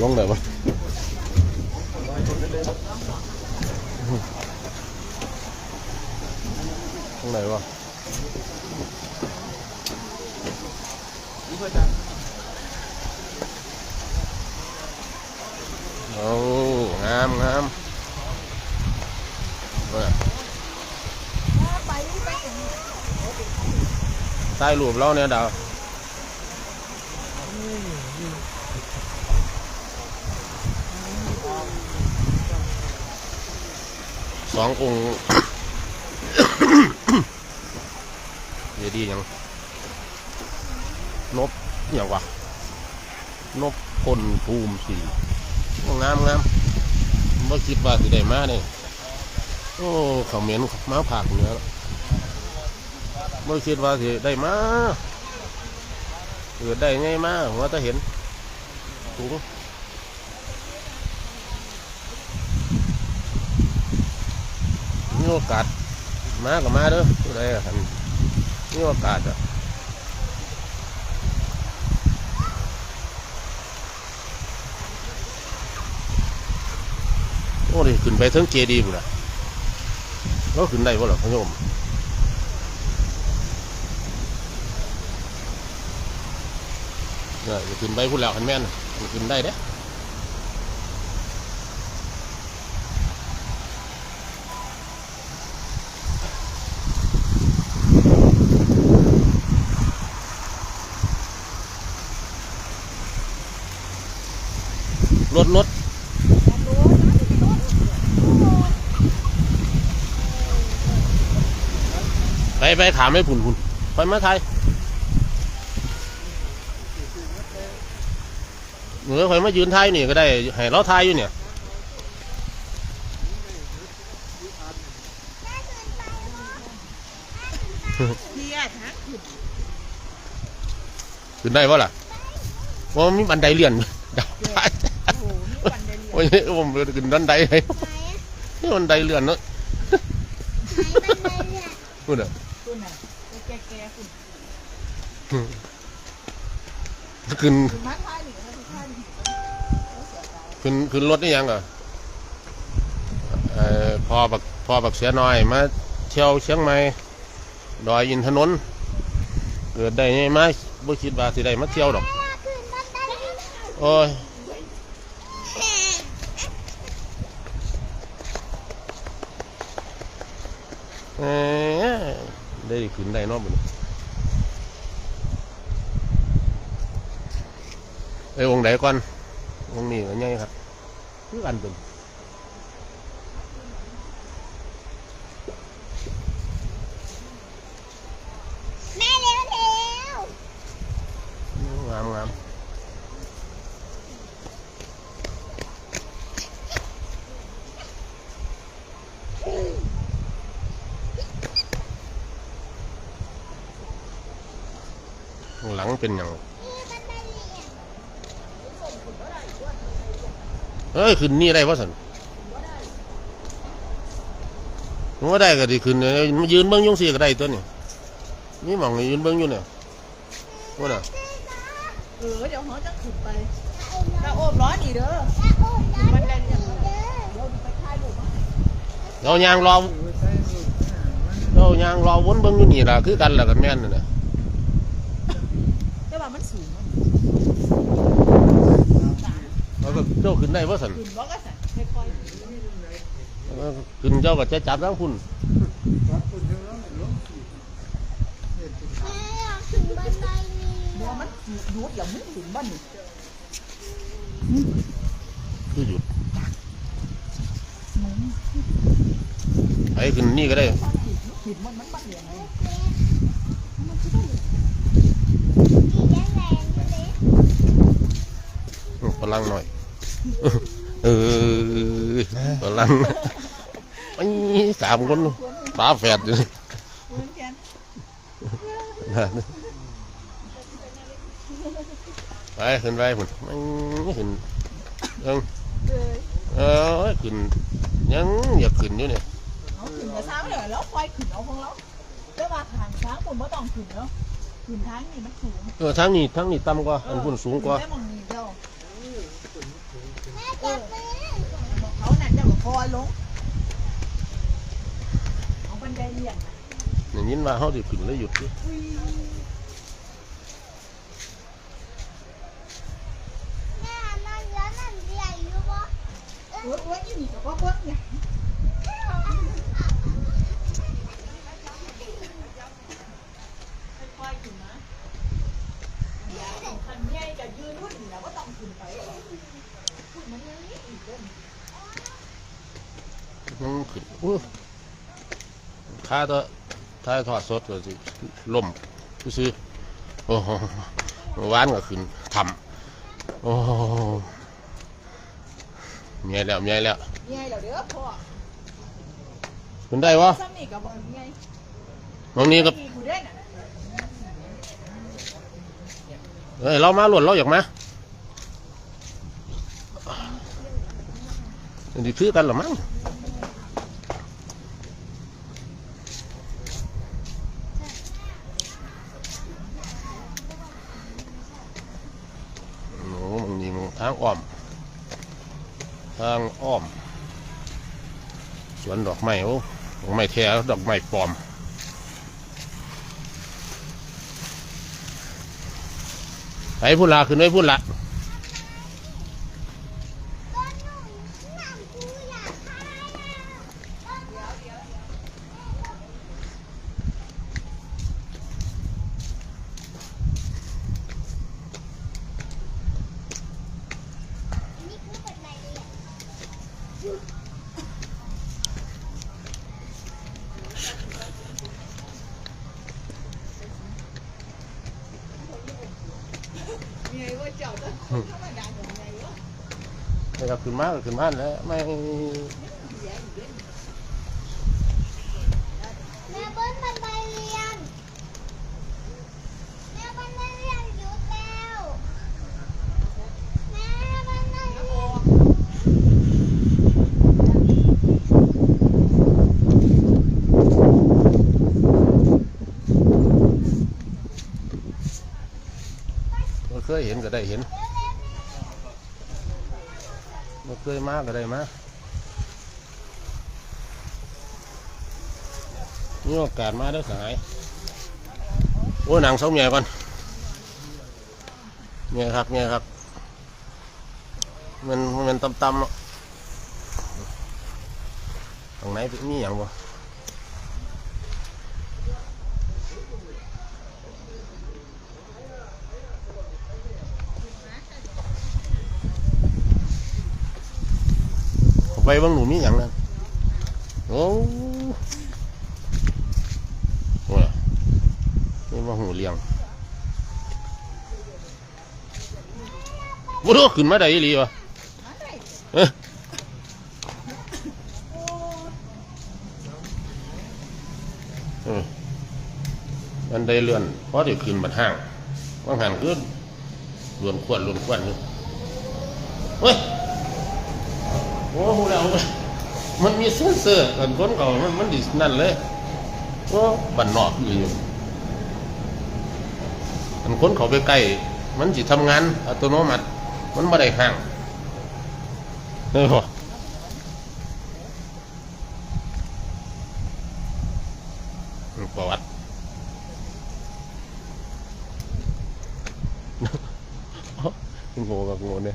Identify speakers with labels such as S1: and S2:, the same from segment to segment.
S1: ลงเลยวะลงไหนวะโอ้งามงามเบิ่งใต้รูปเราเนี่ยดาว สององค์เดี๋ยวดียังนบอหย่างวะนบพลภูมิสีงามงามเมื่อคิดว่าสิได้มาเนี่ยโอ้เขาเหม็นมาผักเหนื้อเมื่อคิดว่าสิได้มาเกิดได้ไงมาว่าจะเห็นถุง มีโอกาสมาก็มาเด้อผู้ใดอะคันมีโอกาสอะโอ้ดิขึ้นไปถึงเจดีย์บุล่ะเราขึ้นได้บ่ล่ะพะโยมเนี่ยจะขึ้นไปพูดแล้วคันแม่นมันขึ้นได้เด้ รถรถไปไปถามให้ผุนผุนไปมาไทยเหนือคอยมายืนไทยนี่ก็ได้ให้เราไทยอยู่เนี่ย
S2: เพียดฮะขึ้น
S1: ขึ้นได้ปะล่ะว่ามีบันไดเลื่อนเดาไป
S2: โอ้โหนี่วันเดียว
S1: โอ้ยผมขึ้นบันไดให้นี่บันไดเลื่อนเนาะพูดอะ
S2: ตัวไหนตัวแก่ๆขึ้น
S1: ขึ้น
S2: ขึ้นมาท้ายหนึ่งแล้วท้ายหนึ่ง
S1: ขึ้นขึ้นรถนี่ยังอะเอ่อพอบักพอบักเสียน้อยมาเที่ยวเชียงใหม่ดอยอินทนนท์เกิดได้ไงมาบ่คิดว่าสิได้มาเที่ยวดอกโอ้ยเอ้ย ได้ขึ้นได้นอกบุญไอ้ยวงไหนก่อนวงนี้ก็ยังครับคืออันเป็น
S3: แม่เร็วเร็ว
S1: งามงามข้างหลัง เป็นอย่างเอ้ยขึ้นนี่ได้ปะสันว่าได้ก็ดีขึ้นเนี่ยยืนเบิ้งอยุ่งสีก็ได้ตัวนี่นี่หมองนี่ยืนเบิ้งอยู่เนี่ยว่าน่ะ
S2: เออเดี๋ยวเขาจะขึ้นไปถ้าโอมร้อนอีกเด้อ
S3: จะโอนน้ำ
S2: มันได้
S3: เด้
S2: อย่าง
S3: อ
S2: เดี๋ยวไปท้ายลูกมา
S1: เรายางรอเรายางรอวนเบิ้งอยู่นี่ล่ะคือกันล่ะกันแม่นน่ะนะ
S2: แต่ว่ามันสูงมัน
S1: แล้ว ก็เจ้าขึ้นได้ปะสัน
S2: ขึ้นบอกก็สั่นค่อย
S1: เออขึ้นเจ้าก็จะจับทั้งคุณ
S3: แม่อยากถึงบันไดนี้
S2: ๆบัวมันยุดแล้วมึงถึงบ้านนี่
S1: คือหยุดไปขึ้นนี่ก็ได้
S2: ผิดมันมันบัดเหลี่ยมไง
S3: อีแดงแรงเลย
S1: พลังหน่อย เออพลังไอ้สามคนตาแฝดอยู่
S2: นกัน
S1: ไปขึ้นไปพุ่นมันขึ้นเอิง
S2: เอ
S1: อขึ้นยังอยากขึ้นอยู่เนี่ย
S2: เกับช้างเลยแล้วควายขึ้นเอาของเราแต่ว่าทางช้างคนไม่ต้องขึ้นเนาะขึ้นทางนี่มันสูง
S1: เออทางนี้ทางนี้ต่ำกว่าอันพุ่นสูงกว่า
S2: แม่มองนี่เจ้า
S3: แม่จับมือ
S2: บอกเขานั่นเจ้าก็คอยลงเอาบันไดเลี่ยงน่ะ
S1: อย่างนี้ว่าเขาจะขึ้นแล้วหยุดดิ
S3: แม่นั่นแล้วนั่นใหญ่อยู่ปะ
S2: เออเออยี่นี่ก็บ่เบิ่งเนี่ยค่อยๆขึ้นนะอย่าเอาคันใหญ่จะยืนรุ่นนี่แล้วก็ต้องขึ้นไปขึ้นมันยังนิดอีกเด้อ
S1: มันขึ้นอู้ค่าตัวถ้าทอดสดก็สิล่มซื้อๆโอ้โหเมื่อวานก็ขึ้นทำโอ้โหเมียแล้วเมียแล้ว
S2: ใหญ่แล้วเด้อพ่อ
S1: ขึ้นได้วะ
S2: ซ้ำนี่ก็บ่ใหญ่
S1: ตรงนี้ก็
S2: มีผู้เด่นน่ะ
S1: เอ้ยเรามาหล่นเราอยากมาดีคือกันเหรอมั้งโอ้มันมีมันทางอ้อม ทางอ้อม สวนดอกไม้โอ้ดอกไม้แท้ดอกไม้ปลอมไปพูดละขึ้นไว้พูดละ
S2: ใหญ่ว่าเจ้าจะธรรมาอย่างใหญ่วะ
S1: ไม่ครับขึ้นมากขึ้นมาแล้วไม่
S3: แม่เบิ้ลบันไดเรียนแม่บันไดเรียนหยุดแล้วแม่บันไดเรียน
S1: เราเค ยเห็นก็ได้เห็นเราเคยมาก็ได้มามีโอกาสมาได้สหาย โอ้หนังเสาเมียก่อนเมียครับเมียครับ มันมันตำๆเนาะตรงไหนมีอย่างบ่ ไปเบางหนูมีอย่างนั้นโอ้โหนี่ว่าหูเลี้ยงวุ้ขึ้นมาได้อีหลีวะเออมันได้เลื่อนเพราะเดี๋ยวขึ้นบัดห้างว่างหันขึ้นลวนขวดลวนขวดอยู่เฮ้ย อ้โหแล้วมันมีเซ็นเซอร์กันคนเก่ามันมันดินั่นเลยโอ้บันนอกอยู่อยู่อันคนเขาไปใกล้มันจิทำงานอัตโนมัติ มันไม่ได้ห่างเออประวัติโง่กับโง่เนี่ย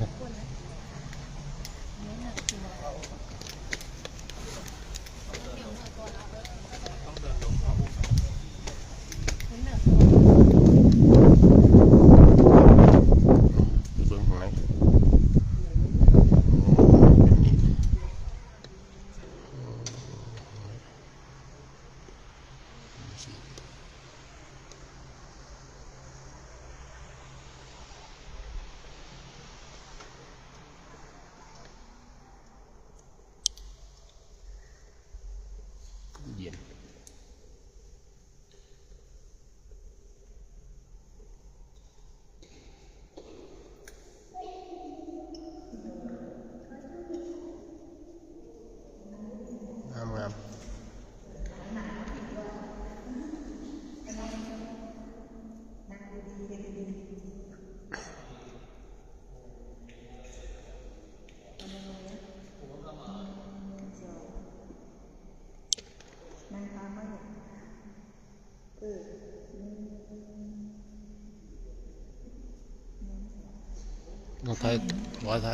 S1: น้องไทยร้อยไ